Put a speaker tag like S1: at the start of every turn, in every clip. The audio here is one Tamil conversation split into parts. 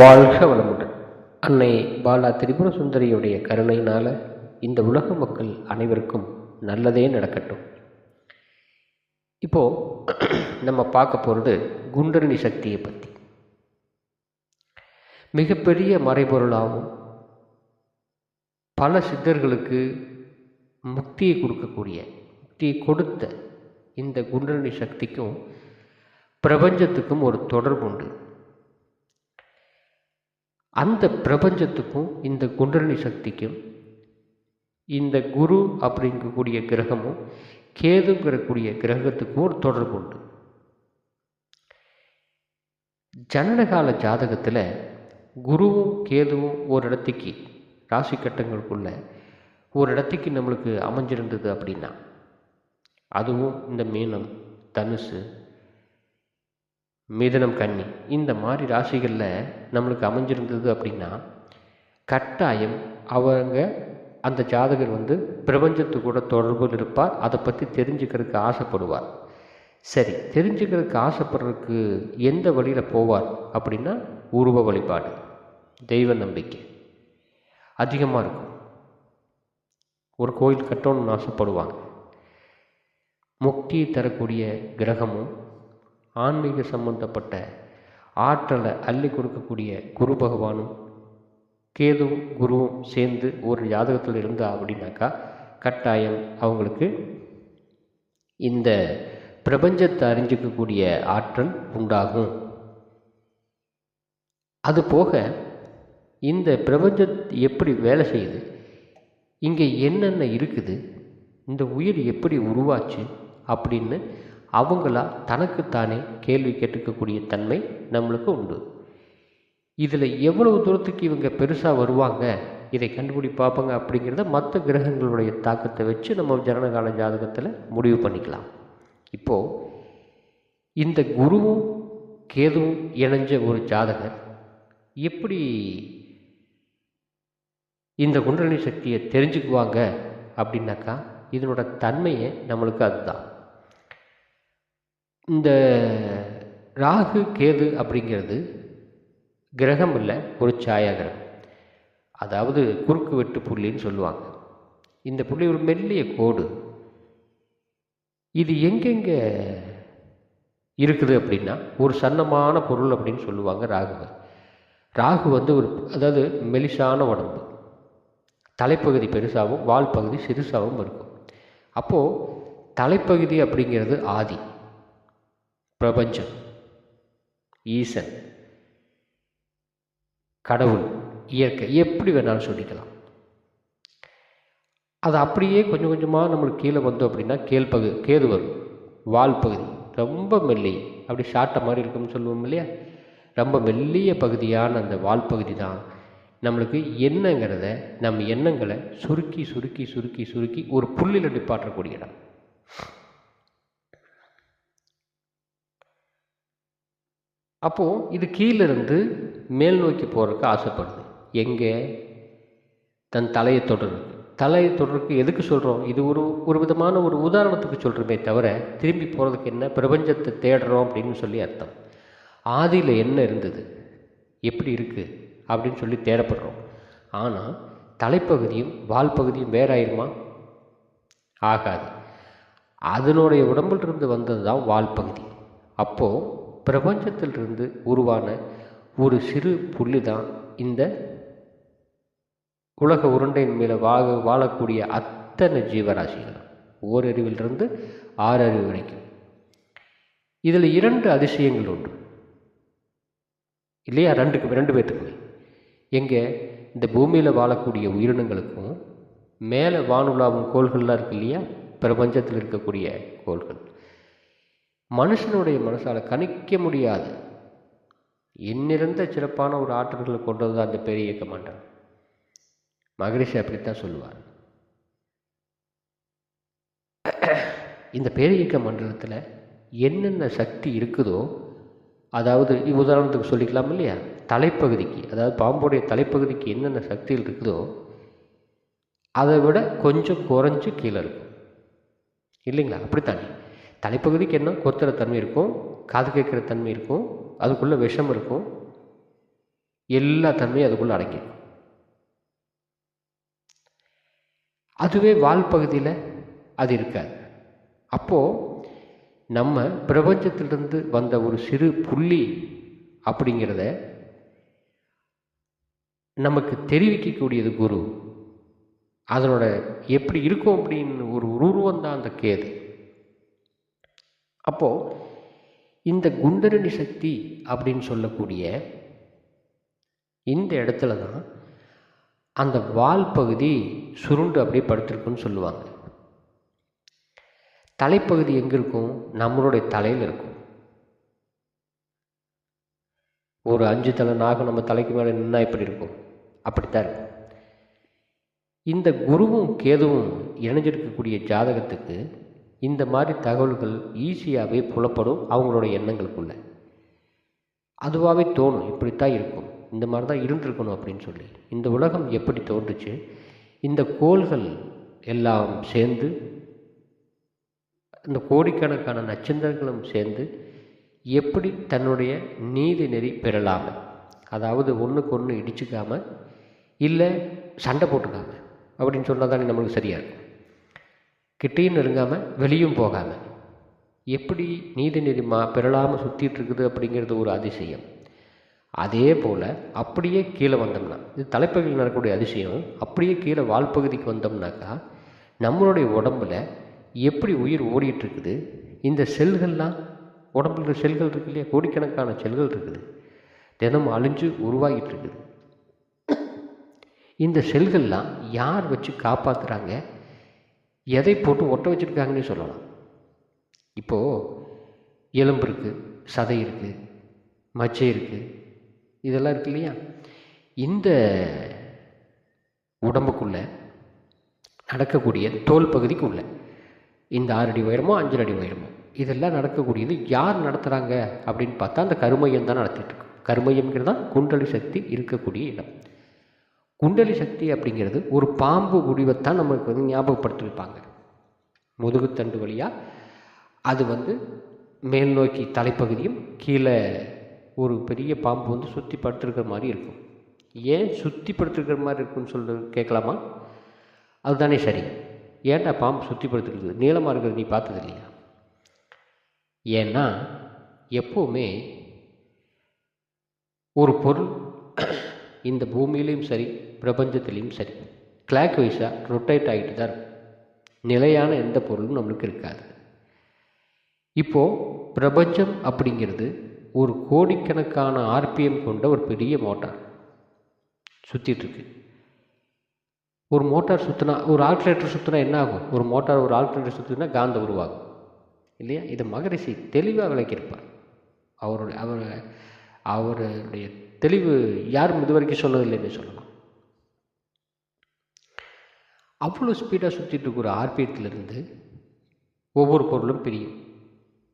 S1: வாழ்க வளமுடன். அன்னை பாலா திரிபுர சுந்தரியுடைய கருணையினால் இந்த உலக மக்கள் அனைவருக்கும் நல்லதே நடக்கட்டும். இப்போது நம்ம பார்க்க போகிறது குண்டரணி சக்தியை பற்றி மிகப்பெரிய மறைபொருளாகவும் பல சித்தர்களுக்கு முக்தியை கொடுக்கக்கூடிய முக்தியை கொடுத்த இந்த குண்டரணி சக்திக்கும் பிரபஞ்சத்துக்கும் ஒரு தொடர்பு உண்டு அந்த பிரபஞ்சத்துக்கும் இந்த குண்டலினி சக்திக்கும் இந்த குரு அப்படிங்கக்கூடிய கிரகமும் கேதுங்கிறக்கூடிய கிரகத்துக்கும் ஒரு தொடர்பு உண்டு. ஜனனகால ஜாதகத்தில் குருவும் கேதுவும் ஒரு இடத்துக்கு ராசி கட்டங்களுக்குள்ள ஒரு இடத்துக்கு நம்மளுக்கு அமைஞ்சிருந்தது அப்படின்னா அதுவும் இந்த மீனம் தனுசு மிதனம் கன்னி. இந்த மாதிரி ராசிகளில் நம்மளுக்கு அமைஞ்சிருந்தது அப்படின்னா கட்டாயம் அவங்க அந்த ஜாதகர் வந்து பிரபஞ்சத்து கூட தொடர்பில் இருப்பார். அதை பற்றி தெரிஞ்சுக்கிறதுக்கு ஆசைப்படுவார். சரி தெரிஞ்சுக்கிறதுக்கு ஆசைப்படுறதுக்கு எந்த வழியில் போவார் அப்படின்னா உருவ வழிபாடு. தெய்வ நம்பிக்கை. அதிகமாக இருக்கும். ஒரு கோயில் கட்டணும்னு ஆசைப்படுவாங்க. முக்தியை தரக்கூடிய கிரகமும் ஆன்மீக சம்பந்தப்பட்ட ஆற்றலை அள்ளி கொடுக்கக்கூடிய குரு பகவானும் கேதுவும் குருவும் சேர்ந்து ஒரு ஜாதகத்தில் இருந்தா அப்படின்னாக்கா கட்டாயம் அவங்களுக்கு இந்த பிரபஞ்சத்தை அறிஞ்சிக்கக்கூடிய ஆற்றல் உண்டாகும். அது போக இந்த பிரபஞ்சம் எப்படி வேலை செய்யுது இங்கே என்னென்ன இருக்குது இந்த உயிர் எப்படி உருவாச்சு அப்படின்னு அவங்களா தனக்குத்தானே கேள்வி கேட்டுக்கக்கூடிய தன்மை நம்மளுக்கு உண்டு. இதில் எவ்வளவு தூரத்துக்கு இவங்க பெருசாக வருவாங்க இதை கண்டுபிடி பார்ப்பாங்க அப்படிங்கிறத மற்ற கிரகங்களுடைய தாக்கத்தை வச்சு நம்ம ஜனனகால ஜாதகத்தில் முடிவு பண்ணிக்கலாம். இப்போது இந்த குருவும் கேதுவும் இணைஞ்ச ஒரு ஜாதகர் எப்படி இந்த குண்டலினி சக்தியை தெரிஞ்சுக்குவாங்க அப்படின்னாக்கா இதனோட தன்மையே நம்மளுக்கு அதுதான். இந்த ராகு கேது அப்படிங்கிறது கிரகம் இல்லை ஒரு சாயா கிரகம். அதாவது குறுக்கு வெட்டு புள்ளின்னு சொல்லுவாங்க. இந்த புள்ளி ஒரு மெல்லிய கோடு. இது எங்கெங்கே இருக்குது அப்படின்னா ஒரு சன்னமான பொருள் அப்படின்னு சொல்லுவாங்க ராகுவை. ராகு வந்து ஒரு அதாவது மெலிசான உடம்பு. தலைப்பகுதி பெருசாகவும் வால் பகுதி சிறுசாகவும் இருக்கும். அப்போது தலைப்பகுதி அப்படிங்கிறது ஆதி. பிரபஞ்சம் ஈசன் கடவுள் இயற்கை எப்படி வேணாலும் சொல்லிக்கலாம். அது அப்படியே கொஞ்சம் கொஞ்சமாக நம்மளுக்கு கீழே வந்தோம் அப்படின்னா கேள்பகு கேது வரும். வால் பகுதி. ரொம்ப மெல்லி அப்படி ஷார்ட்டை மாதிரி இருக்கும்னு சொல்லுவோம் இல்லையா? ரொம்ப மெல்லிய பகுதியான அந்த வால் பகுதி தான் நம்மளுக்கு எண்ணங்கிறத நம்ம எண்ணங்களை சுருக்கி சுருக்கி சுருக்கி சுருக்கி ஒரு புள்ளியில் நிப்பாட்டக்கூடிய இடம். அப்போது இது கீழிருந்து மேல் நோக்கி போகிறதுக்கு ஆசைப்படுது. எங்கே? தன் தலையை தொடருக்கு. தலையை தொடருக்கு எதுக்கு சொல்கிறோம் இது ஒரு ஒரு விதமான ஒரு உதாரணத்துக்கு சொல்கிறோமே தவிர திரும்பி போகிறதுக்கு என்ன பிரபஞ்சத்தை தேடுறோம் அப்படின்னு சொல்லி அர்த்தம். ஆதியில் என்ன இருந்தது? எப்படி இருக்குது அப்படின்னு சொல்லி தேடப்படுறோம். ஆனால் தலைப்பகுதியும் வால் பகுதியும் வேறாயிருமா? ஆகாது. அதனுடைய உடம்புலிருந்து வந்தது தான் வால் பகுதி அப்போது பிரபஞ்சத்திலிருந்து உருவான ஒரு சிறு புள்ளி தான் இந்த உலக உருண்டையின் மேலே வாழ வாழக்கூடிய அத்தனை ஜீவராசிகள் ஓரறிவிலிருந்து ஆறு அறிவு வரைக்கும். இதில் இரண்டு அதிசயங்கள் உண்டு. இல்லையா? ரெண்டுக்கு ரெண்டு பேர்த்துக்குமே எங்கே? இந்த பூமியில் வாழக்கூடிய உயிரினங்களுக்கும் மேலே வானுலாவும் கோள்கள்லாம் இருக்கு இல்லையா? பிரபஞ்சத்தில் இருக்கக்கூடிய கோள்கள். மனுஷனுடைய மனசால் கணிக்க முடியாது. எண்ணிறந்த சிறப்பான ஒரு ஆற்றல்களை கொண்டது தான் அந்த பெரிய இயக்க மண்டலம் மகரிஷி அப்படித்தான் சொல்லுவார். இந்த பேரியக்க மண்டலத்தில் என்னென்ன சக்தி இருக்குதோ அதாவது உதாரணத்துக்கு சொல்லிக்கலாம் இல்லையா? தலைப்பகுதிக்கு அதாவது பாம்புடைய தலைப்பகுதிக்கு என்னென்ன சக்திகள் இருக்குதோ அதை விட கொஞ்சம் குறைஞ்சு கீழே இருக்கும். இல்லைங்களா? அப்படித்தானே? தலைப்பகுதிக்கு என்ன? கொத்துற தன்மை இருக்கும் காது கேட்குற தன்மை இருக்கும் அதுக்குள்ளே விஷம் இருக்கும். எல்லா தன்மையும் அதுக்குள்ளே அடங்கிடும். அதுவே வால் பகுதியில் அது இருக்காது. அப்போது நம்ம பிரபஞ்சத்திலிருந்து வந்த ஒரு சிறு புள்ளி அப்படிங்கிறத நமக்கு தெரிவிக்கக்கூடியது குரு. அதனோட எப்படி இருக்கும் அப்படின்னு ஒரு உருவம் தான் அந்த கேது. அப்போது இந்த குண்டரணி சக்தி அப்படின்னு சொல்லக்கூடிய இந்த இடத்துல தான் அந்த வால் பகுதி சுருண்டு அப்படியே படுத்திருக்குன்னு சொல்லுவாங்க. தலைப்பகுதி எங்கே இருக்கும்? நம்மளுடைய தலையில் இருக்கும். ஒரு அஞ்சு தலை நாகம் நம்ம தலைக்கு மேலே நின்னா எப்படி இருக்கும்? அப்படித்தான் இருக்கும். இந்த குருவும் கேதுவும் இணைஞ்சிருக்கக்கூடிய ஜாதகத்துக்கு இந்த மாதிரி தகவல்கள் ஈஸியாகவே புலப்படும் அவங்களோட எண்ணங்களுக்குள்ள. அதுவாகவே தோணும் இப்படித்தான் இருக்கும் இந்த மாதிரி தான் இருந்திருக்கணும் அப்படின்னு சொல்லி. இந்த உலகம் எப்படி தோன்றுச்சு? இந்த கோள்கள் எல்லாம் சேர்ந்து இந்த கோடிக்கணக்கான நட்சத்திரங்களும் சேர்ந்து எப்படி தன்னுடைய நீதி நெறி பெறலாம்? அதாவது ஒன்றுக்கு ஒன்று இடிச்சுக்காமல் இல்லை சண்டை போட்டுக்காமல் அப்படின்னு சொன்னால் தானே நம்மளுக்கு சரியாக இருக்கும். கிட்டேயும் நெருங்காமல் வெளியும் போகாமல் எப்படி நீதி நெறிமா மா பெறலாமல் சுற்றிட்டு இருக்குது அப்படிங்கிறது ஒரு அதிசயம். அதே போல் அப்படியே கீழே வந்தோம்னா இது தலைப்பகுதியில் நடக்கக்கூடிய அதிசயம் அப்படியே கீழே வால்பகுதிக்கு வந்தோம்னாக்கா நம்மளுடைய உடம்புல எப்படி உயிர் ஓடிட்டுருக்குது? இந்த செல்கள்லாம் உடம்புல செல்கள் இருக்கு இல்லையா? கோடிக்கணக்கான செல்கள் இருக்குது. தினமும் அழிஞ்சு உருவாகிட்டு இருக்குது இந்த செல்கள்லாம் யார் வச்சு காப்பாற்றுறாங்க எதை போட்டு ஒட்ட வச்சுருக்காங்கன்னே சொல்லலாம். இப்போது எலும்பு இருக்குது சதை இருக்குது மச்சை இருக்குது இதெல்லாம் இருக்கு இல்லையா? இந்த உடம்புக்குள்ளே நடக்கக்கூடிய தோல் பகுதிக்குள்ளே இந்த ஆறு அடி உயரமோ அஞ்சு அடி உயரமோ இதெல்லாம் நடக்கக்கூடியது யார் நடத்துகிறாங்க அப்படின்னு பார்த்தா அந்த கருமையம் தான் நடத்திட்டு இருக்கு. கருமையம்ங்கிறது தான் குண்டலி சக்தி இருக்கக்கூடிய இடம். குண்டலி சக்தி அப்படிங்கிறது ஒரு பாம்பு முடிவைத்தான் நம்மளுக்கு வந்து ஞாபகப்படுத்திருப்பாங்க முதுகுத்தண்டு வழியாக அது வந்து மேல் நோக்கி தலைப்பகுதியும் கீழே ஒரு பெரிய பாம்பு வந்து சுற்றி படுத்திருக்கிற மாதிரி இருக்கும். ஏன் சுற்றி படுத்திருக்கிற மாதிரி இருக்குன்னு சொல்லி கேட்கலாமா? அதுதானே சரி. ஏன்டா பாம்பு சுற்றி படுத்திருக்குது? நீளமாக இருக்கிறது நீ பார்த்தது இல்லையா? ஏன்னா எப்போவுமே ஒரு பொருள் இந்த பூமியிலையும் சரி பிரபஞ்சத்துலேயும் சரி. கிளாக் வைஸாக ரொட்டேட் ஆகிட்டு தான் இருக்கும். நிலையான எந்த பொருளும் நம்மளுக்கு இருக்காது. இப்போது பிரபஞ்சம் அப்படிங்கிறது ஒரு கோடிக்கணக்கான ஆர்பிஎம் கொண்ட ஒரு பெரிய மோட்டார் சுற்றிட்டுருக்கு ஒரு மோட்டார் சுற்றினா ஒரு ஆல்ட்ரேட்டர் சுற்றினா என்ன ஆகும்? ஒரு மோட்டார் ஒரு ஆல்ட்ரேட்டர் சுற்றினா காந்த உருவாகும். இல்லையா? இதை மகரிஷி தெளிவாக விளக்கியிருப்பார். அவருடைய அவர் அவருடைய தெளிவு யாரும் இது வரைக்கும் சொன்னதில்லைன்னு சொல்லலாம். அவ்வளோ ஸ்பீடாக சுற்றிட்டு இருக்கிற ஆர்பிஎத்திலிருந்து ஒவ்வொரு பொருளும் பிரியும்.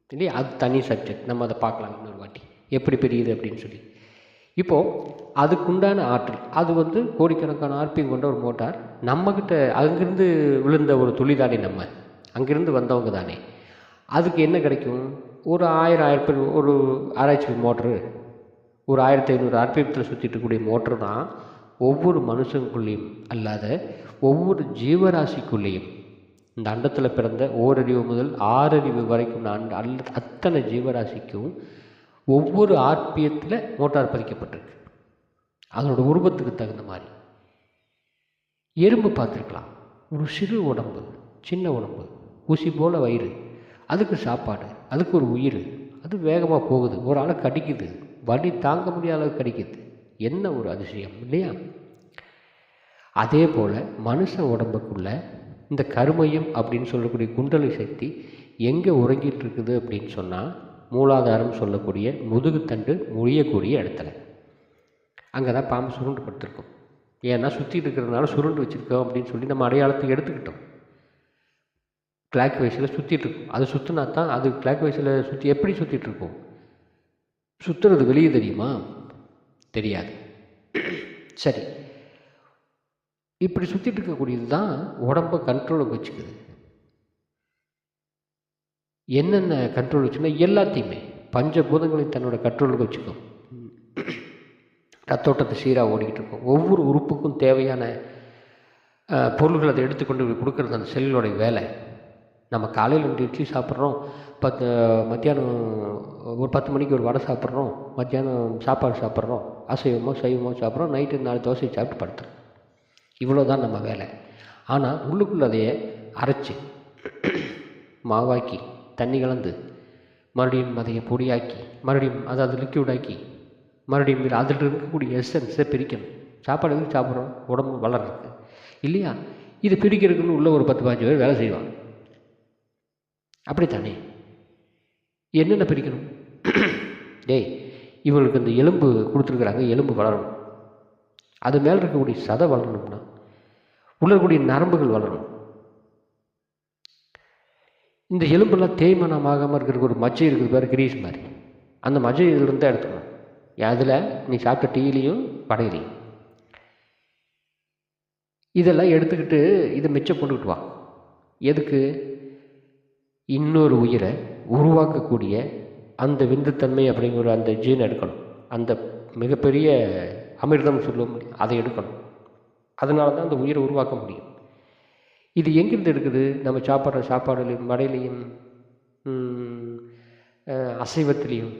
S1: இல்லையா? அது தனி சப்ஜெக்ட் நம்ம அதை பார்க்கலாம் இன்னொரு வாட்டி. எப்படி பிரியுது அப்படின்னு சொல்லி. இப்போது அதுக்குண்டான ஆற்றல். அது வந்து கோடிக்கணக்கான ஆர்பிஎம் கொண்ட ஒரு மோட்டார். நம்மக்கிட்ட அங்கேருந்து விழுந்த ஒரு துளி தானே நம்ம. அங்கேருந்து வந்தவங்க தானே. அதுக்கு என்ன கிடைக்கும்? ஒரு ஆயிரம் ஆயிரம் ஒரு ஆராய்ச்சி மோட்ரு ஒரு ஆயிரத்தி ஐநூறு ஆர்பிஎத்தில் சுற்றிட்டு இருக்கக்கூடிய மோட்ரு தான் ஒவ்வொரு மனுஷனுக்குள்ளேயும் அல்லாத ஒவ்வொரு ஜீவராசிக்குள்ளேயும் இந்த அண்டத்தில் பிறந்த ஓரறிவு முதல் ஆறறிவு வரைக்கும் நான் அல்ல அத்தனை ஜீவராசிக்கும் ஒவ்வொரு ஆர்பியத்தில் மோட்டார் பதிக்கப்பட்டிருக்கு. அதனோட உருவத்துக்கு தகுந்த மாதிரி. எறும்பு பார்த்துருக்கலாம். ஒரு சிறு உடம்பு சின்ன உடம்பு ஊசி போல் வயிறு அதுக்கு சாப்பாடு அதுக்கு ஒரு உயிர் அது வேகமாக போகுது ஒரு ஆளை கடிக்குது வலி தாங்க முடியாத அளவுக்கு கடிக்குது. என்ன ஒரு அதிசயம் இல்லையா? அதே போல் மனுஷ உடம்புக்குள்ள இந்த கருமையம் அப்படின்னு சொல்லக்கூடிய குண்டலி சக்தி எங்கே உறங்கிட்டு இருக்குது அப்படின்னு சொன்னால் மூலாதாரம் சொல்லக்கூடிய முதுகுத்தண்டு முடியக்கூடிய இடத்துல. அங்கே தான் பாம்பு சுருண்டு படுத்திருக்கும். ஏன்னா சுற்றிட்டு இருக்கிறதுனால சுருண்டு வச்சுருக்கோம் அப்படின்னு சொல்லி நம்ம அடையாளத்தை எடுத்துக்கிட்டோம். கிளாக் வைஸில் சுற்றிட்டு இருக்கும். அது சுற்றினா தான் அது கிளாக் வைஸில் சுற்றி எப்படி சுற்றிட்டு இருக்கும்? சுற்றுறது வெளியே தெரியுமா? தெரியாது. சரி. இப்படி சுற்றிட்டு இருக்கக்கூடியது தான் உடம்பை கண்ட்ரோலுக்கு வச்சுக்குது. என்னென்ன கண்ட்ரோல் வச்சுன்னா எல்லாத்தையுமே பஞ்சபூதங்களையும் தன்னோட கண்ட்ரோலுக்கு வச்சுக்கும். ரத்தோட்டத்தை சீராக ஓடிக்கிட்டு இருக்கும். ஒவ்வொரு உறுப்புக்கும் தேவையான அஹ், பொருள்களை அதை எடுத்துக்கொண்டு போய் கொடுக்குறது அந்த செல்லுடைய வேலை. நம்ம காலையில் ரெண்டு இட்லி சாப்பிட்றோம் பத்து மத்தியானம் ஒரு பத்து மணிக்கு ஒரு வடை சாப்பிட்றோம் மத்தியானம் சாப்பாடு சாப்பிட்றோம் அசைவமோ சைவமோ சாப்பிட்றோம் நைட்டு நாலு தோசை சாப்பிட்டு படுத்துறோம். இவ்வளோ தான் நம்ம வேலை. ஆனால் உள்ளுக்குள்ளே அதையே அரைச்சி மாவாக்கி தண்ணி கலந்து மறுபடியும் அதையை பொடியாக்கி மறுபடியும் அதை அது லிக்யூடாக்கி மறுபடியும் அதில் இருக்கக்கூடிய எசன்ஸை பிரிக்கணும். சாப்பாடு எதுக்கு சாப்பிட்றோம்? உடம்பு வளர்றதுக்கு. இல்லையா? இது பிரிக்கிறதுக்குன்னு உள்ள ஒரு பத்து பதினஞ்சு பேர் வேலை செய்வாங்க. அப்படித்தானே? என்னென்ன பிரிக்கணும்? டேய் இவங்களுக்கு இந்த எலும்பு கொடுத்துருக்குறாங்க. எலும்பு வளரணும். அது மேலே இருக்கக்கூடிய சதை வளரணும்னா உள்ளக்கூடிய நரம்புகள் வளரணும் இந்த எலும்பெல்லாம் தேய்மானம் ஆகாமல் இருக்கிறதுக்கு ஒரு மஜ்ஜை இருக்குது பேர் கிரீஸ் மாதிரி. அந்த மஜ்ஜை இதிலிருந்து தான் எடுத்துக்கணும் அதில் நீ சாப்பிட்ட டீலையும் படையிலையும் இதெல்லாம் எடுத்துக்கிட்டு இதை மிச்சம் கொண்டுக்கிட்டு வா. எதுக்கு? இன்னொரு உயிரை உருவாக்கக்கூடிய அந்த விந்துத்தன்மை அப்படிங்கிற அந்த ஜீன் எடுக்கணும். அந்த மிகப்பெரிய அமிர்தம் சொல்லும் அதை எடுக்கணும். அதனால தான் அந்த உயிரை உருவாக்க முடியும். இது எங்கிருந்து எடுக்குது? நம்ம சாப்பிட்ற சாப்பாடுலையும் மடையிலையும் அசைவத்திலையும்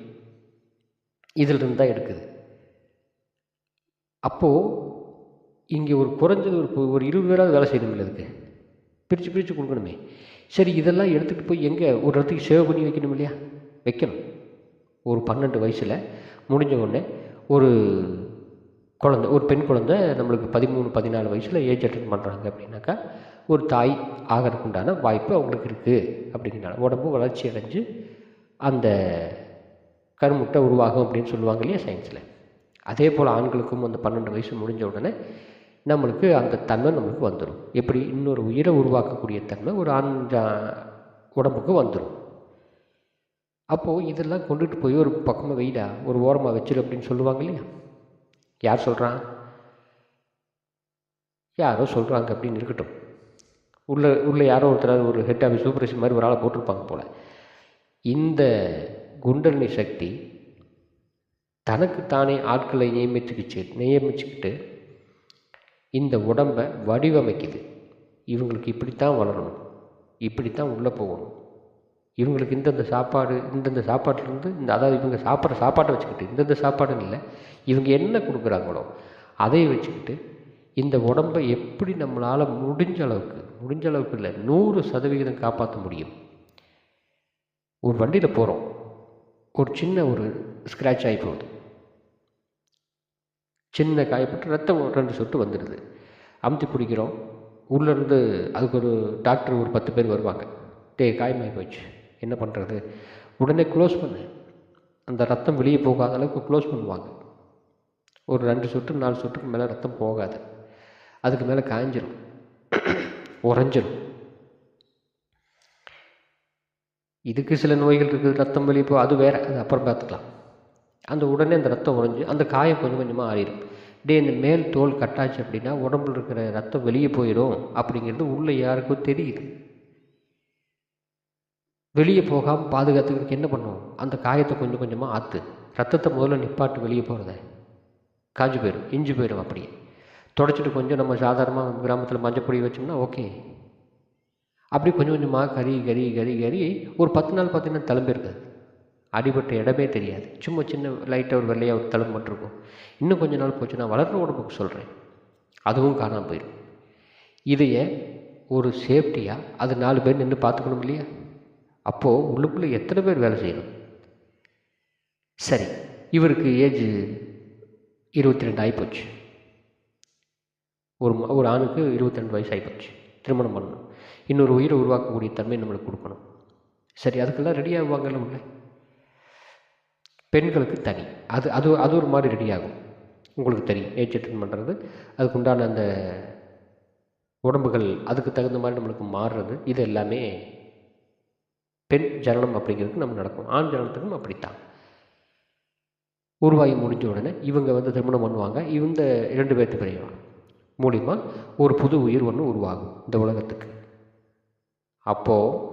S1: இதிலிருந்து தான் எடுக்குது. அப்போது இங்கே ஒரு குறைஞ்சது ஒரு ஒரு இருபது பேராவது வேலை செய்யணும்ல இதுக்கு பிரித்து பிரித்து கொடுக்கணுமே. சரி இதெல்லாம் எடுத்துகிட்டு போய் எங்கே? ஒரு இடத்துக்கு சேவ் பண்ணி வைக்கணும் இல்லையா? வைக்கணும். ஒரு பன்னெண்டு வயசில் முடிஞ்ச உடனே ஒரு குழந்த ஒரு பெண் குழந்தை நம்மளுக்கு பதிமூணு பதினாலு வயசில் ஏஜ் அட்டன் பண்ணுறாங்க அப்படின்னாக்கா ஒரு தாய் ஆகிறதுக்கு உண்டான வாய்ப்பு அவங்களுக்கு இருக்குது அப்படிங்கிறனால உடம்பு வளர்ச்சி அடைஞ்சு அந்த கருமுட்டை உருவாகும் அப்படின்னு சொல்லுவாங்க இல்லையா சயின்ஸில் அதே போல் ஆண்களுக்கும் அந்த பன்னெண்டு வயசு முடிஞ்ச உடனே நம்மளுக்கு அந்த தன்மை நம்மளுக்கு வந்துடும் எப்படி? இன்னொரு உயிரை உருவாக்கக்கூடிய தன்மை ஒரு ஆண் உடம்புக்கு வந்துடும் அப்போது இதெல்லாம் கொண்டுட்டு போய் ஒரு பக்கமாக வெயிடா ஒரு ஓரமாக வச்சிரு அப்படின்னு சொல்லுவாங்க இல்லையா? யார் சொல்கிறான் யாரோ சொல்கிறாங்க அப்படின்னு இருக்கட்டும். உள்ள உள்ளே யாரோ ஒருத்தர் ஒரு ஹெட் ஆஃபீஸ் சூப்பரேஷன் மாதிரி ஒரு ஆளை போட்டிருப்பாங்க போல். இந்த குண்டலினி சக்தி தனக்கு தானே ஆட்களை நியமிச்சுக்கிச்சு நியமிச்சுக்கிட்டு இந்த உடம்பை வடிவமைக்குது. இவங்களுக்கு இப்படித்தான் வளரணும். இப்படித்தான் உள்ளே போகணும். இவங்களுக்கு இந்தந்த சாப்பாடு இந்தந்த சாப்பாட்டிலேருந்து இந்த அதாவது இவங்க சாப்பிட்ற சாப்பாட்டை வச்சுக்கிட்டு இந்தந்த சாப்பாடுன்னு இல்லை இவங்க என்ன கொடுக்குறாங்களோ அதை வச்சுக்கிட்டு இந்த உடம்பை எப்படி நம்மளால் முடிஞ்ச அளவுக்கு முடிஞ்ச அளவுக்கு இல்லை நூறு சதவிகிதம் காப்பாற்ற முடியும். ஒரு வண்டியில் போகிறோம் ஒரு சின்ன ஒரு ஸ்க்ராட்ச் ஆகி போகுது. சின்ன காயப்பட்டு ரத்தம் ரெண்டு சொட்டு வந்துடுது. அமுத்தி பிடிக்கிறோம். உள்ளேருந்து அதுக்கு ஒரு டாக்டர் ஒரு பத்து பேர் வருவாங்க. டேய் காயமாகி போச்சு. என்ன பண்ணுறது உடனே க்ளோஸ் பண்ணு. அந்த ரத்தம் வெளியே போகாத அளவுக்கு க்ளோஸ் பண்ணுவாங்க. ஒரு ரெண்டு சொட்டு நாலு சொட்டுக்கு மேலே ரத்தம் போகாது. அதுக்கு மேலே காய்ஞ்சிரும் உறைஞ்சிரும். இதுக்கு சில நோய்கள் இருக்குது. ரத்தம் வெளியே போ அது வேறு. அது அப்புறம் பார்த்துக்கலாம். அந்த உடனே அந்த ரத்தம் உறைஞ்சி அந்த காயம் கொஞ்சம் கொஞ்சமாக ஆறிடும் டே இந்த மேல் தோல் கட்டாச்சு அப்படின்னா உடம்புல இருக்கிற ரத்தம் வெளியே போயிடும் அப்படிங்கிறது உள்ளே யாருக்கும் தெரியுது. வெளியே போகாமல் பாதுகாத்துக்கிறதுக்கு என்ன பண்ணுவோம்? அந்த காயத்தை கொஞ்சம் கொஞ்சமாக ஆற்று ரத்தத்தை முதல்ல நிப்பாட்டு வெளியே போகிறத காஞ்சு போயிடும் இஞ்சி போயிடும் அப்படியே. தொடச்சிட்டு கொஞ்சம் நம்ம சாதாரணமாக கிராமத்தில் மஞ்சள் பொடி வச்சோம்னா ஓகே. அப்படி கொஞ்சம் கொஞ்சமாக கறி கறி கறி கறி ஒரு பத்து நாள் பார்த்தீங்கன்னா தழும்பு இருக்காது அடிபட்ட இடமே தெரியாது. சும்மா சின்ன லைட்டாக ஒரு வெள்ளையாக ஒரு தழும்பு மட்டும் இருக்கும். இன்னும் கொஞ்ச நாள் போச்சு நான் வளர்ற உடம்புக்கு சொல்கிறேன் அதுவும் காணாமல் போயிடும் இதையே ஒரு சேஃப்டியாக அது நாலு பேர் நின்று பார்த்துக்கணும் இல்லையா? அப்போது உள்ளுக்குள்ளே எத்தனை பேர் வேலை செய்யணும்? சரி இவருக்கு ஏஜ் இருபத்தி ரெண்டு ஆகிப்போச்சு ஒரு ஒரு ஆணுக்கு இருபத்தி ரெண்டு வயசு ஆகிப்போச்சு திருமணம் பண்ணணும். இன்னொரு உயிரை உருவாக்கக்கூடிய தன்மை நம்மளுக்கு கொடுக்கணும். சரி அதுக்கெல்லாம் ரெடி ஆகுவாங்கல்ல உள்ள? பெண்களுக்கு தனி. அது அது அது ஒரு மாதிரி ரெடி ஆகும். உங்களுக்கு தெரியும். ஏஜ் அட்டன் பண்ணுறது அதுக்கு உண்டான அந்த உடம்புகள் அதுக்கு தகுந்த மாதிரி நம்மளுக்கு மாறுறது இது எல்லாமே பெண் ஜனனம் அப்படிங்கிறதுக்கு நம்ம நடக்கும் ஆண் ஜனனத்துக்கும் அப்படித்தான். உருவாகி முடிஞ்ச உடனே இவங்க வந்து திருமணம் பண்ணுவாங்க. இந்த இரண்டு பேர்த்து பிரிவா மூலிமா ஒரு புது உயிர் ஒன்று உருவாகும் இந்த உலகத்துக்கு. அப்போது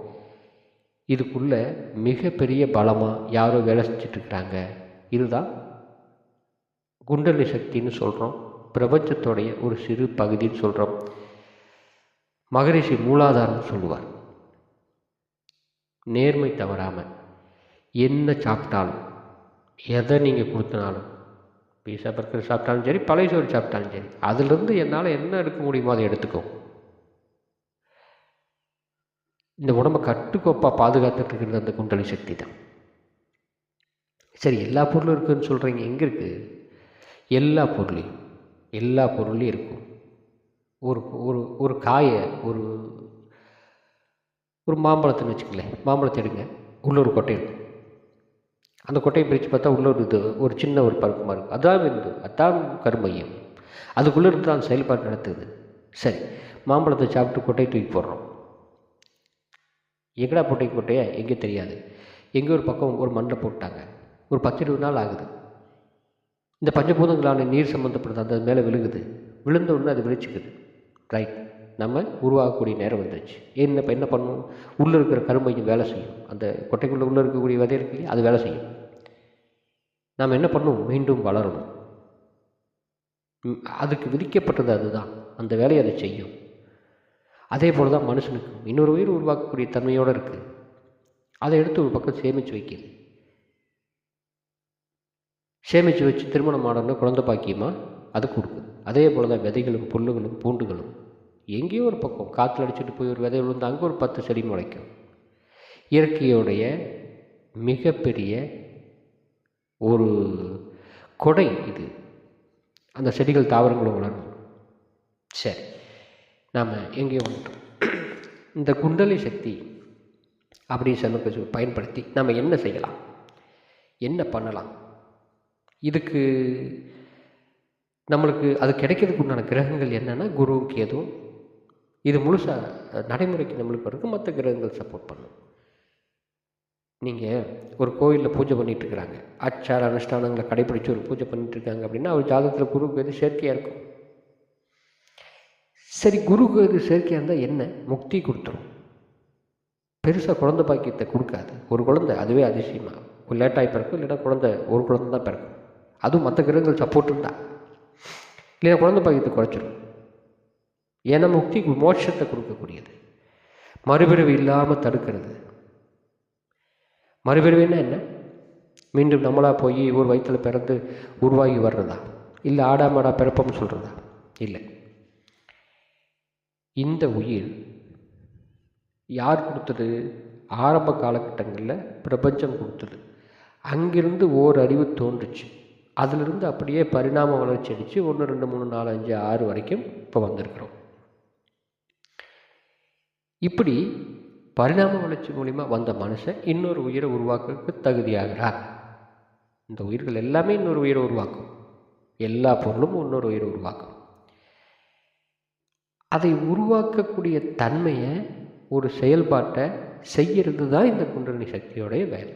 S1: இதுக்குள்ளே மிகப்பெரிய பலமாக யாரோ வேலை செஞ்சிட்ருக்கிறாங்க. இதுதான் குண்டலி சக்தின்னு சொல்கிறோம் பிரபஞ்சத்தோடைய ஒரு சிறு பகுதின்னு சொல்கிறோம் மகரிஷி மூலாதாரம்னு சொல்லுவார். நேர்மை தவறாமல் என்ன சாப்பிட்டாலும் எதை நீங்கள் கொடுத்தனாலும் பீஸா பர்கர் சாப்பிட்டாலும் சரி பழைய சோறு சாப்பிட்டாலும் சரி அதிலிருந்து என்னால் என்ன எடுக்க முடியுமோ அதை எடுத்துக்கோ. இந்த உடம்பை கட்டுக்கோப்பாக பாதுகாத்துட்டு இருக்கிறது அந்த குண்டலி சக்தி தான். சரி எல்லா பொருளும் இருக்குதுன்னு சொல்கிறீங்க எங்கே இருக்குது எல்லா பொருளையும் எல்லா பொருளையும் இருக்கும். ஒரு ஒரு ஒரு காயை ஒரு ஒரு மாம்பழத்துன்னு வச்சுக்கலேன் மாம்பழத்தை எடுங்க. உள்ள ஒரு கொட்டை இருக்கும் அந்த கொட்டையை பிரித்து பார்த்தா உள்ள ஒரு இது ஒரு சின்ன ஒரு பருப்பமாக இருக்கும் அதான் விந்து அதான் கருமையம் அதுக்குள்ளே இருந்து தான் செயல்பாடு நடத்துது. சரி மாம்பழத்தை சாப்பிட்டு கொட்டையை தூக்கி போடுறோம். எங்கடா போட்டை கொட்டையா? எங்கே தெரியாது. எங்கே ஒரு பக்கம் ஒரு மண்ணில் போட்டாங்க. ஒரு பத்து இருபது நாள் ஆகுது. இந்த பஞ்சபூதங்களான நீர் சம்மந்தப்பட்டது அந்த மேலே விழுகுது. விழுந்த உடனே அது விழிச்சுக்குது ரைட் நம்ம உருவாகக்கூடிய நேரம் வந்துருச்சு என்ன இப்போ என்ன பண்ணும் உள்ளே இருக்கிற கருமையும் வேலை செய்யும். அந்த கொட்டைக்குள்ளே உள்ளே இருக்கக்கூடிய விதை இருக்கு அது வேலை செய்யும். நாம் என்ன பண்ணணும் மீண்டும் வளரணும். அதுக்கு விதிக்கப்பட்டது அதுதான். அந்த வேலையை அதை செய்யும். அதே போல் தான் மனுஷனுக்கு இன்னொரு உயிர் உருவாக்கக்கூடிய தன்மையோடு இருக்குது அதை எடுத்து ஒரு பக்கம் சேமித்து வைக்கிது சேமித்து வச்சு திருமணம் ஆடணும் குழந்தை பாக்கியமாக அது கொடுக்குது அதே போல் தான் விதைகளும் புல்லுகளும் பூண்டுகளும். எங்கேயோ ஒரு பக்கம் காற்றுல அடிச்சுட்டு போய் ஒரு விதை விழுந்து அங்கே ஒரு பத்து செடி முளைக்கும். இயற்கையுடைய மிகப்பெரிய ஒரு கொடை இது. அந்த செடிகள் தாவரங்களும் வளரும். சரி நாம் எங்கேயோ வந்துட்டோம். இந்த குண்டலி சக்தி அப்படி சொன்ன பயன்படுத்தி நம்ம என்ன செய்யலாம்? என்ன பண்ணலாம்? இதுக்கு நம்மளுக்கு அது கிடைக்கிறதுக்கு உண்டான கிரகங்கள் என்னென்னா குரு கேதுவும் இது முழுசாக நடைமுறைக்கு நம்மளுக்கு வரைக்கும் மற்ற கிரகங்கள் சப்போர்ட் பண்ணும். நீங்கள் ஒரு கோயிலில் பூஜை பண்ணிட்டு இருக்கிறாங்க. ஆச்சார அனுஷ்டானங்களை கடைப்பிடிச்சு ஒரு பூஜை பண்ணிகிட்டு இருக்காங்க அப்படின்னா அவர் ஜாதகத்தில் குரு கேது செயற்கையாக இருக்கும். சரி குரு கேது செயற்கையாக இருந்தால் என்ன? முக்தி கொடுத்துரும். பெருசாக குழந்தை பாக்கியத்தை கொடுக்காது. ஒரு குழந்தை அதுவே அதிசயமாக ஒரு லேட்டாகி பிறக்கும் இல்லைன்னா குழந்தை ஒரு குழந்தை தான் பிறக்கும். அதுவும் மற்ற கிரகங்கள் சப்போர்ட் இருந்தால் இல்லைன்னா குழந்தை பாக்கியத்தை குறைச்சிரும். ஏன்னா முக்தி மோட்சத்தை கொடுக்கக்கூடியது. மறுபிறவி இல்லாமல் தடுக்கிறது. மறுபிறவின்னா என்ன மீண்டும் நம்மளாக போய் ஒரு வயிற்றில் பிறந்து உருவாகி வர்றதா? இல்லை ஆடாமாடா பிறப்பம்னு சொல்கிறதா இல்லை. இந்த உயிர் யார் கொடுத்தது? ஆரம்ப காலகட்டங்களில் பிரபஞ்சம் கொடுத்தது. அங்கிருந்து ஓர் அறிவு தோன்றுச்சு. அதிலிருந்து அப்படியே பரிணாம வளர்ச்சி அடித்து ஒன்று ரெண்டு மூணு நாலு அஞ்சு ஆறு வரைக்கும் இப்போ வந்திருக்கிறோம். இப்படி பரிணாம வளர்ச்சி மூலிமா வந்த மனுஷன் இன்னொரு உயிரை உருவாக்குறதுக்கு தகுதியாகிறார். இந்த உயிர்கள் எல்லாமே இன்னொரு உயிரை உருவாக்கும். எல்லா பொருளும் இன்னொரு உயிரை உருவாக்கும். அதை உருவாக்கக்கூடிய தன்மையை ஒரு செயல்பாட்டை செய்கிறது தான் இந்த குண்டலினி சக்தியோடைய வேலை.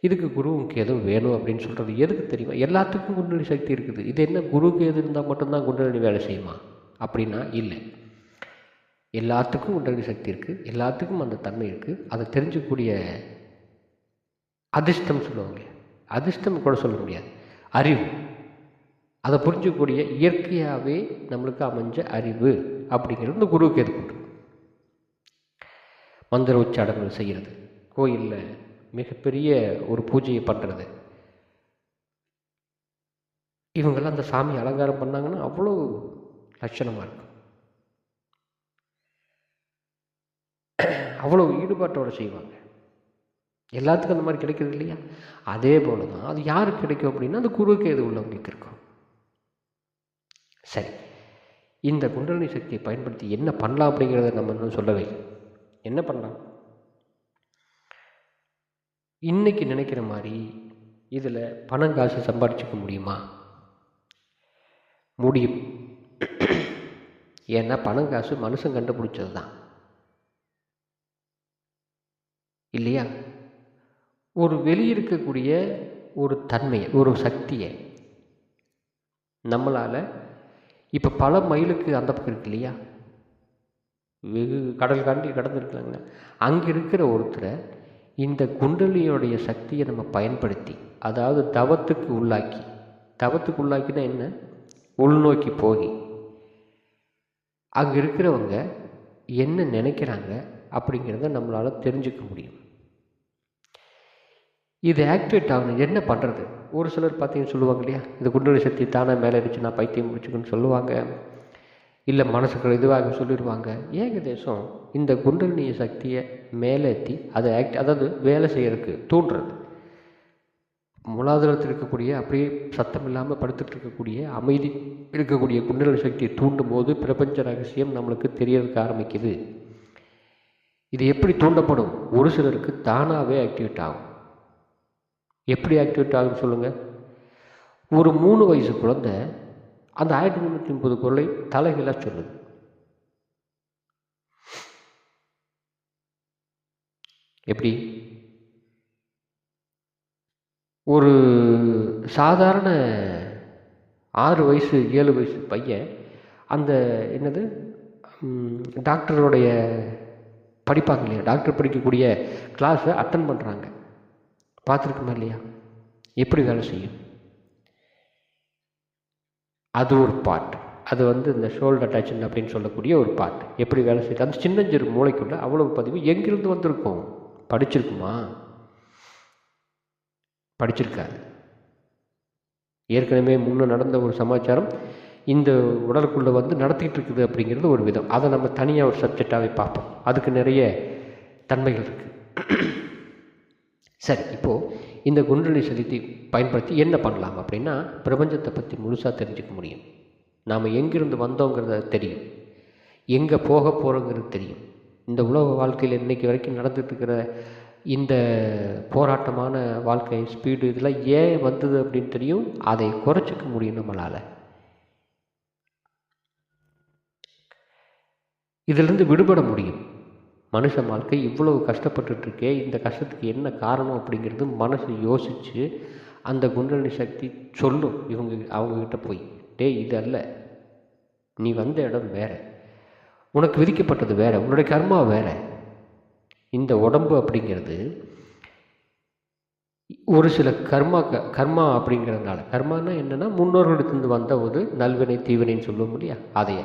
S1: இதுக்கு குருவுக்கு எதுவும் வேணும் அப்படின்னு சொல்கிறது எதுக்கு தெரியுமா? எல்லாத்துக்கும் குண்டலினி சக்தி இருக்குது. இது என்ன குருவுக்கு எது இருந்தால் மட்டும்தான் குண்டலினி வேலை செய்யுமா? அப்படின்னா இல்லை. எல்லாத்துக்கும் உடனடி சக்தி இருக்குது எல்லாத்துக்கும் அந்த தன்மை இருக்குது அதை தெரிஞ்சக்கூடிய அதிர்ஷ்டம் சொல்லுவாங்க. அதிர்ஷ்டம் கூட சொல்ல முடியாது. அறிவு. அதை புரிஞ்சக்கூடிய இயற்கையாகவே நம்மளுக்கு அமைஞ்ச அறிவு அப்படிங்கிறது இந்த குருவுக்கு எது கொண்டு மந்திர உச்சாடங்கள் செய்கிறது. கோயிலில் மிகப்பெரிய ஒரு பூஜையை பண்ணுறது இவங்கெல்லாம் அந்த சாமி அலங்காரம் பண்ணாங்கன்னா அவ்வளோ லட்சணமாக இருக்கும். அவ்வளோ ஈடுபாட்டோடு செய்வாங்க. எல்லாத்துக்கும் அந்த மாதிரி கிடைக்கிறது இல்லையா? அதே போல தான் அது யாருக்கு கிடைக்கும் அப்படின்னா அந்த குருவுக்கு எது உள்ளவங்களுக்கு இருக்கும். சரி. இந்த குண்டலினி சக்தியை பயன்படுத்தி என்ன பண்ணலாம் அப்படிங்கிறத நம்ம இன்னும் சொல்லவே என்ன பண்ணலாம்? இன்னைக்கு நினைக்கிற மாதிரி இதில் பணம் காசு சம்பாதிச்சுக்க முடியுமா? முடியும். ஏன்னா பணம் காசு மனுஷன் கண்டுபிடிச்சது தான் இல்லையா? ஒரு வெளியிருக்கக்கூடிய ஒரு தன்மையை ஒரு சக்தியை நம்மளால் இப்போ பல மைலுக்கு அந்த பக்கம் இருக்கு இல்லையா? வெகு கடல் காண்டி கடந்துருக்கலாங்க. அங்கே இருக்கிற ஒருத்தரை இந்த குண்டலியோடைய சக்தியை நம்ம பயன்படுத்தி அதாவது தவத்துக்கு உள்ளாக்கி தவத்துக்கு உள்ளாக்கினா என்ன? உள்நோக்கி போய் அங்கே இருக்கிறவங்க என்ன நினைக்கிறாங்க அப்படிங்கிறத நம்மளால் தெரிஞ்சுக்க முடியும். இது ஆக்டிவேட் ஆகணும். என்ன பண்ணுறது ஒரு சிலர் பார்த்தீங்கன்னு சொல்லுவாங்க இல்லையா? இந்த குண்டலி சக்தி தானே மேலே இருந்துச்சு நான் பைத்தியம் முடிச்சுக்கணும்னு சொல்லுவாங்க. இல்லை மனசுக்கு இதுவாக சொல்லிடுவாங்க. ஏகதேசம் இந்த குண்டலினிய சக்தியை மேலேற்றி அதை ஆக்ட் அதாவது வேலை செய்யறதுக்கு தூண்டுறது. மூலாதாரத்தில் இருக்கக்கூடிய அப்படியே சத்தம் இல்லாமல் படுத்துட்டு இருக்கக்கூடிய அமைதி இருக்கக்கூடிய குண்டலினி சக்தியை தூண்டும் போது பிரபஞ்ச ரகசியம் நம்மளுக்கு தெரியறதுக்கு ஆரம்பிக்குது. இது எப்படி தூண்டப்படும்? ஒரு சிலருக்கு தானாகவே ஆக்டிவேட் ஆகும். எப்படி ஆக்டிவேட் ஆகும் சொல்லுங்கள் ஒரு மூணு வயசு குழந்தை அந்த ஆயிரத்தி முந்நூற்றி முப்பது குரலை தலைகளாக சொல்லுது. எப்படி? ஒரு சாதாரண ஆறு வயசு ஏழு வயசு பையன் அந்த என்னது? டாக்டருடைய படிப்பாங்க இல்லையா? டாக்டர் படிக்கக்கூடிய கிளாஸை அட்டன் பண்ணுறாங்க பார்த்துருக்குமா இல்லையா? எப்படி வேலை செய்யும்? அது ஒரு பார்ட் அது வந்து இந்த ஷோல்டர் அட்டாச்மெண்ட் அப்படின்னு சொல்லக்கூடிய ஒரு பார்ட் எப்படி வேலை செய்யுது? அந்த சின்னஞ்சிறு மூளைக்குள்ள அவ்வளவு பதிவு எங்கிருந்து வந்திருக்கும்? படிச்சிருக்குமா? படிச்சிருக்காது. ஏற்கனவே முன்னே நடந்த ஒரு சமாச்சாரம் இந்த உடலுக்குள்ளே வந்து நடத்திக்கிட்டு இருக்குது அப்படிங்கிறது ஒரு விதம். அதை நம்ம தனியாக ஒரு சப்ஜெக்டாகவே பார்ப்போம். அதுக்கு நிறைய தன்மைகள் இருக்குது சரி இப்போது இந்த குண்டலி செலுத்தி பயன்படுத்தி என்ன பண்ணலாம் அப்படின்னா பிரபஞ்சத்தை பற்றி முழுசாக தெரிஞ்சுக்க முடியும். நாம் எங்கிருந்து வந்தோங்கிறத தெரியும். எங்கே போக போகிறோங்கிறது தெரியும். இந்த உலக வாழ்க்கையில் இன்றைக்கி வரைக்கும் நடந்துட்டு இருக்கிற இந்த போராட்டமான வாழ்க்கை ஸ்பீடு இதெல்லாம் ஏன் வந்தது அப்படின்னு தெரியும். அதை குறைச்சிக்க முடியும் நம்மளால். இதிலிருந்து விடுபட முடியும். மனுஷ வாழ்க்கை இவ்வளவு கஷ்டப்பட்டுட்டுருக்கே இந்த கஷ்டத்துக்கு என்ன காரணம் அப்படிங்கிறது மனசு யோசித்து அந்த குண்டலினி சக்தி சொல்லும் இவங்க அவங்கக்கிட்ட போய். டே இது அல்ல. நீ வந்த இடம் வேறு. உனக்கு விதிக்கப்பட்டது வேறு. உன்னுடைய கர்மா வேறு. இந்த உடம்பு அப்படிங்கிறது ஒரு சில கர்மா க- கர்மா அப்படிங்கிறதுனால. கர்மானா என்னென்னா முன்னோர்களிடத்திலிருந்து வந்த ஒரு நல்வினை தீவினைன்னு சொல்லுவோம் இல்லையா? அதையே.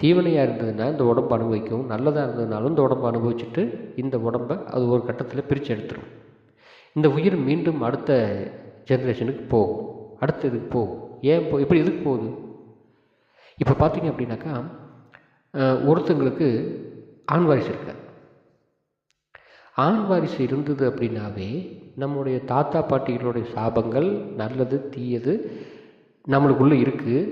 S1: தீவனையாக இருந்ததுன்னா இந்த உடம்பு அனுபவிக்கும் நல்லதாக இருந்ததுனாலும் இந்த உடம்பு அனுபவிச்சுட்டு இந்த உடம்பை அது ஒரு கட்டத்தில் பிரித்து எடுத்துரும். இந்த உயிர் மீண்டும் அடுத்த ஜென்ரேஷனுக்கு போகும். அடுத்த இதுக்கு போகும். ஏன் போ இப்படி எதுக்கு போகுது? இப்போ பார்த்தீங்க அப்படின்னாக்கா ஒருத்தங்களுக்கு ஆண் வாரிசு இருக்காது ஆண் வாரிசு இருந்தது அப்படின்னாவே நம்முடைய தாத்தா பாட்டிகளுடைய சாபங்கள் நல்லது தீயது நம்மளுக்குள்ளே இருக்குது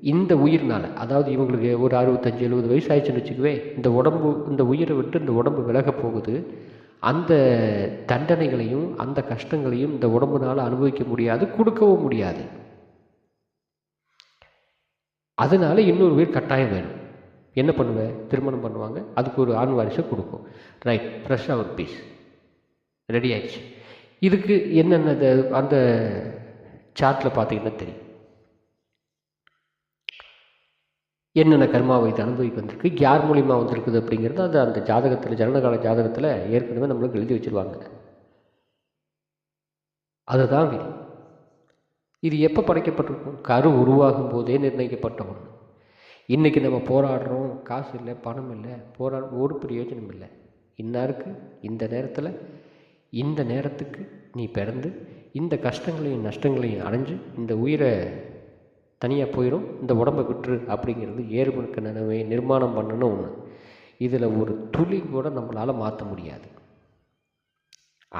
S1: இந்த உயிர்னால அதாவது இவங்களுக்கு ஒரு அறுபத்தஞ்சு எழுபது வயசு ஆயிடுச்சுன்னு வச்சுக்கவே இந்த உடம்பு இந்த உயிரை விட்டு இந்த உடம்பு விலக போகுது. அந்த தண்டனைகளையும் அந்த கஷ்டங்களையும் இந்த உடம்புனால் அனுபவிக்க முடியாது கொடுக்கவும் முடியாது. அதனால இன்னொரு உயிர் கட்டாயம் வேணும். என்ன பண்ணுவேன் திருமணம் பண்ணுவாங்க. அதுக்கு ஒரு ஆண் வாரிசை கொடுக்கும். ரைட் ஃப்ரெஷ்ஷாக ஒரு பீஸ் ரெடி ஆயிடுச்சு. இதுக்கு என்னென்ன அந்த சார்ட்டில் பார்த்தீங்கன்னா தெரியும். என்னென்ன கர்மாவை இது அனுபவிக்க வந்திருக்கு யார் மூலிமா வந்திருக்குது அப்படிங்கிறது அது அந்த ஜாதகத்தில் ஜனனகால ஜாதகத்தில் ஏற்கனவே நம்மளுக்கு எழுதி வச்சிருவாங்க. அதுதான் விதி. இது எப்போ படைக்கப்பட்டிருக்கும்? கரு உருவாகும் போதே நிர்ணயிக்கப்பட்ட ஒன்று இன்றைக்கி நம்ம போராடுறோம் காசு இல்லை பணம் இல்லை போராட ஒரு பிரயோஜனம் இல்லை. இன்னாருக்கு இந்த நேரத்தில் இந்த நேரத்துக்கு நீ பிறந்து இந்த கஷ்டங்களையும் நஷ்டங்களையும் அடைஞ்சு இந்த உயிரை தனியாக போயிடும் இந்த உடம்பை விட்டுரு அப்படிங்கிறது ஏறுமுழுக்க நினைவை நிர்மாணம் பண்ணணும் ஒன்று இதில் ஒரு துளி கூட நம்மளால் மாற்ற முடியாது.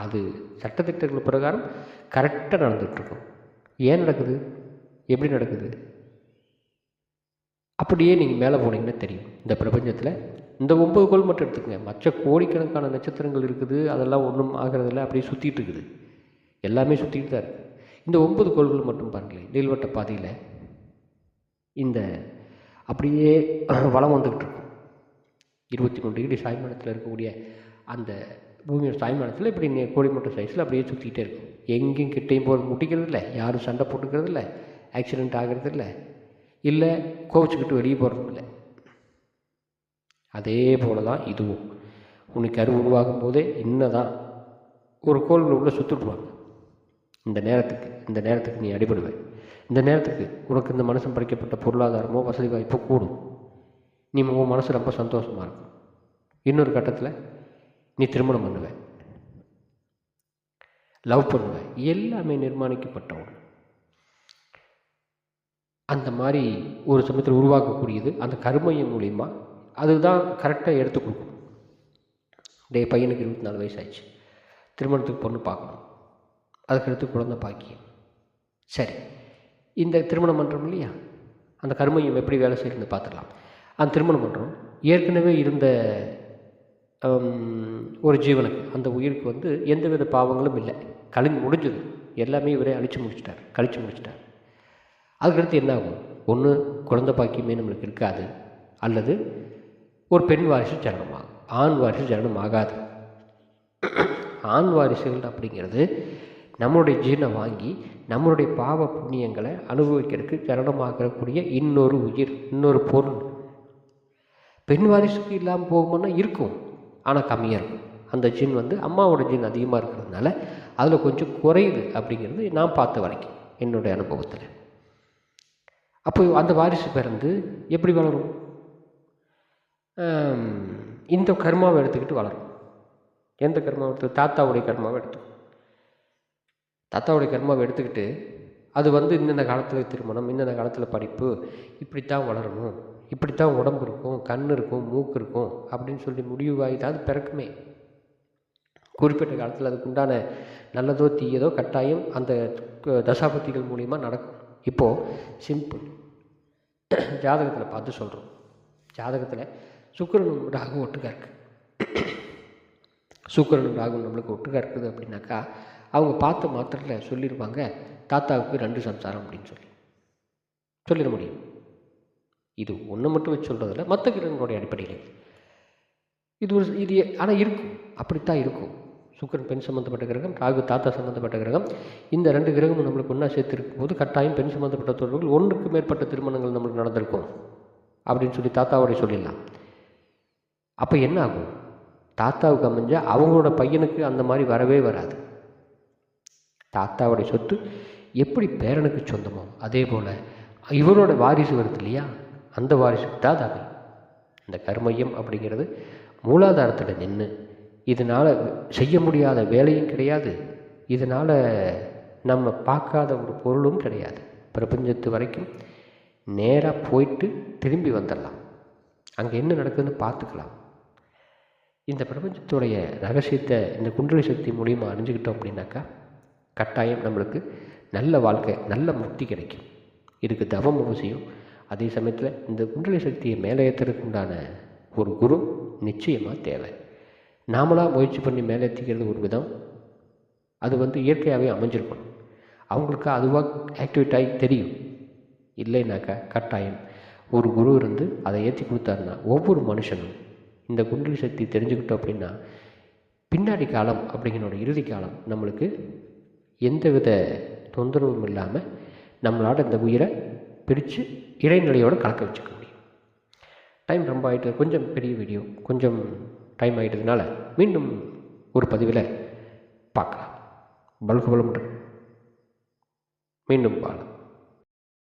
S1: அது சட்டத்திட்டங்கள் பிரகாரம் கரெக்டாக நடந்துகிட்ருக்கும். ஏன் நடக்குது? எப்படி நடக்குது? அப்படியே நீங்கள் மேலே போனீங்கன்னா தெரியும். இந்த பிரபஞ்சத்தில் இந்த ஒன்பது கோள் மட்டும் எடுத்துக்கங்க. மற்ற கோடிக்கணக்கான நட்சத்திரங்கள் இருக்குது. அதெல்லாம் ஒன்றும் ஆகிறதில்ல. அப்படியே சுற்றிட்டு இருக்குது. எல்லாமே சுற்றிட்டு தான் இருக்குது இந்த ஒன்பது கோள்கள் மட்டும் பாருங்களேன். நீள்வட்ட பாதையில் இந்த அப்படியே வளம் வந்துக்கிட்டு இருக்கும். இருபத்தி மூணு டிகிரி சாய்மானத்தில் இருக்கக்கூடிய அந்த பூமியோட சாய்மானத்தில் இப்படி நே- சைஸில் அப்படியே சுற்றிக்கிட்டே இருக்கும். எங்கேயும் கிட்டேயும் போக முட்டிக்கிறது இல்லை. யாரும் சண்டை போட்டுக்கிறது இல்லை. ஆக்சிடெண்ட் ஆகிறது இல்லை. இல்லை கோவிச்சுக்கிட்டு வெளியே போகிறது இல்லை. அதே போல தான் இதுவும். உனக்கு கரு உருவாகும் போதே இன்னதான் ஒரு கோள் உள்ளே சுற்றுடுவாங்க இந்த நேரத்துக்கு இந்த நேரத்துக்கு நீ அடிபடுவேன் இந்த நேரத்துக்கு உனக்கு இந்த மனுஷன் படைக்கப்பட்ட பொருளாதாரமோ வசதி வாய்ப்போ கூடும். நீ உன் மனசு ரொம்ப சந்தோஷமாக இருக்கும். இன்னொரு கட்டத்தில் நீ திருமணம் பண்ணுவ. லவ் பண்ணுவ. எல்லாமே நிர்மாணிக்கப்பட்ட ஒன்று அந்த மாதிரி ஒரு சமயத்தில் உருவாக்கக்கூடியது அந்த கருமையம் மூலிமா அதுதான் கரெக்டாக எடுத்து கொடுக்கும். டே பையனுக்கு இருபத்தி நாலு வயசு திருமணத்துக்கு பொண்ணு பார்க்கணும். அதுக்கடுத்து குழந்தை பாக்கியம். சரி. இந்த திருமணம் பண்ணுறோம் இல்லையா? அந்த கருமையம் எப்படி வேலை செய்யுதுன்னு பார்த்துடலாம். அந்த திருமணம் பண்ணுறோம் ஏற்கனவே இருந்த ஒரு ஜீவனுக்கு அந்த உயிருக்கு வந்து எந்தவித பாவங்களும் இல்லை. கழிஞ்சு முடிஞ்சது. எல்லாமே இவரே அழிச்சு முடிச்சிட்டார் கழிச்சு முடிச்சிட்டார். அதுக்கடுத்து என்ன ஆகும் ஒன்று குழந்த பாக்கியமே நம்மளுக்கு இருக்காது. அல்லது ஒரு பெண் வாரிசு ஜனனமாகும். ஆண் வாரிசு ஜனனம் ஆகாது ஆண் வாரிசுகள் அப்படிங்கிறது நம்மளுடைய ஜீனை வாங்கி நம்மளுடைய பாவ புண்ணியங்களை அனுபவிக்கிறதுக்கு கரணமாகக்கூடிய இன்னொரு உயிர் இன்னொரு பொருள். பெண் வாரிசுக்கு இல்லாமல் போகுமானா இருக்கும். ஆனால் கம்மியாக இருக்கும். அந்த ஜீன் வந்து அம்மாவோட ஜீன் அதிகமாக இருக்கிறதுனால அதில் கொஞ்சம் குறையுது அப்படிங்கிறது நான் பார்த்த வரைக்கும் என்னுடைய அனுபவத்தில். அப்போ அந்த வாரிசு பிறந்து எப்படி வளரும்? இந்த கர்மாவை எடுத்துக்கிட்டு வளரும். எந்த கர்மாவை எடுத்து? தாத்தாவுடைய கர்மாவை எடுத்து தாத்தாவுடைய கர்மாவை எடுத்துக்கிட்டு அது வந்து இந்தந்த காலத்தில் திருமணம் இந்தந்த காலத்தில் படிப்பு இப்படித்தான் வளரணும் இப்படித்தான் உடம்பு இருக்கும் கண் இருக்கும் மூக்கு இருக்கும் அப்படின்னு சொல்லி முடிவாகி தான் அது பிறக்குமே. குறிப்பிட்ட காலத்தில் அதுக்கு உண்டான நல்லதோ தீயதோ கட்டாயம் அந்த க- மூலிமா நடக்கும். இப்போது சிம்பிள் ஜாதகத்தில் பார்த்து சொல்கிறோம் ஜாதகத்தில் சுக்கரனும் ராகு ஒட்டுக்கா இருக்குது சுக்கரனும் ராகு நம்மளுக்கு ஒட்டுக்கா இருக்குது அப்படின்னாக்கா அவங்க பார்த்த மாத்திரத்தில் சொல்லியிருப்பாங்க தாத்தாவுக்கு ரெண்டு சம்சாரம் அப்படின்னு சொல்லி. சொல்லிட முடியும். இது ஒன்று மட்டும் வச்சு சொல்கிறதில்ல மற்ற கிரகங்களுடைய அடிப்படையில். இது ஒரு இது ஆனால் இருக்கும். அப்படித்தான் இருக்கும். சுக்கரன் பெண் சம்மந்தப்பட்ட கிரகம் ராகு தாத்தா சம்மந்தப்பட்ட கிரகம். இந்த ரெண்டு கிரகமும் நம்மளுக்கு ஒன்றா சேர்த்துருக்கும் போது கட்டாயம் பெண் சம்மந்தப்பட்ட தொடர்கள் ஒன்றுக்கு மேற்பட்ட திருமணங்கள் நம்மளுக்கு நடந்திருக்கும். அப்படின்னு சொல்லி தாத்தாவோடைய சொல்லிடலாம். அப்போ என்ன ஆகும்? தாத்தாவுக்கு அமைஞ்ச அவங்களோட பையனுக்கு அந்த மாதிரி வரவே வராது. தாத்தாவுடைய சொத்து எப்படி பேரனுக்கு சொந்தமோ அதே போல் இவரோட வாரிசு வருது இல்லையா? அந்த வாரிசுக்கு தான் இந்த கர்மையம் அப்படிங்கிறது மூலாதாரத்தில் நின்று இதனால் செய்ய முடியாத வேலையும் கிடையாது. இதனால் நம்ம பார்க்காத ஒரு பொருளும் கிடையாது. பிரபஞ்சத்து வரைக்கும் நேராக போயிட்டு திரும்பி வந்துடலாம். அங்கே என்ன நடக்குதுன்னு பார்த்துக்கலாம். இந்த பிரபஞ்சத்துடைய ரகசியத்தை இந்த குண்டலி சக்தி மூலியமாக அறிஞ்சுக்கிட்டோம் அப்படின்னாக்கா கட்டாயம் நம்மளுக்கு நல்ல வாழ்க்கை நல்ல முக்தி கிடைக்கும். இதுக்கு தவம் அவசியம் அதே சமயத்தில் இந்த குண்டலி சக்தியை மேலே ஏற்றுறதுக்கு உண்டான ஒரு குரு நிச்சயமாக தேவை. நாமளாக முயற்சி பண்ணி மேலே ஏற்றிக்கிறது ஒரு விதம். அது வந்து இயற்கையாகவே அமைஞ்சிருக்கணும். அவங்களுக்கு அதுவாக ஆக்டிவேட் ஆகி தெரியும். இல்லைனாக்கா கட்டாயம் ஒரு குரு இருந்து அதை ஏற்றி கொடுத்தாருன்னா ஒவ்வொரு மனுஷனும் இந்த குண்டலி சக்தி தெரிஞ்சுக்கிட்டோம் அப்படின்னா பின்னாடி காலம் அப்படிங்கிற இறுதி காலம் நம்மளுக்கு எந்தவித தொந்தரவும் இல்லாமல் நம்மளால் இந்த உயிரை பிரித்து இறைநிலையோடு கலக்க வச்சுக்க முடியும். டைம் ரொம்ப ஆகிட்டு கொஞ்சம் பெரிய வீடியோ கொஞ்சம் டைம் ஆகிட்டதுனால மீண்டும் ஒரு பதிவில் பார்க்கலாம். பல்கு பலமுடன் மீண்டும் பாலம்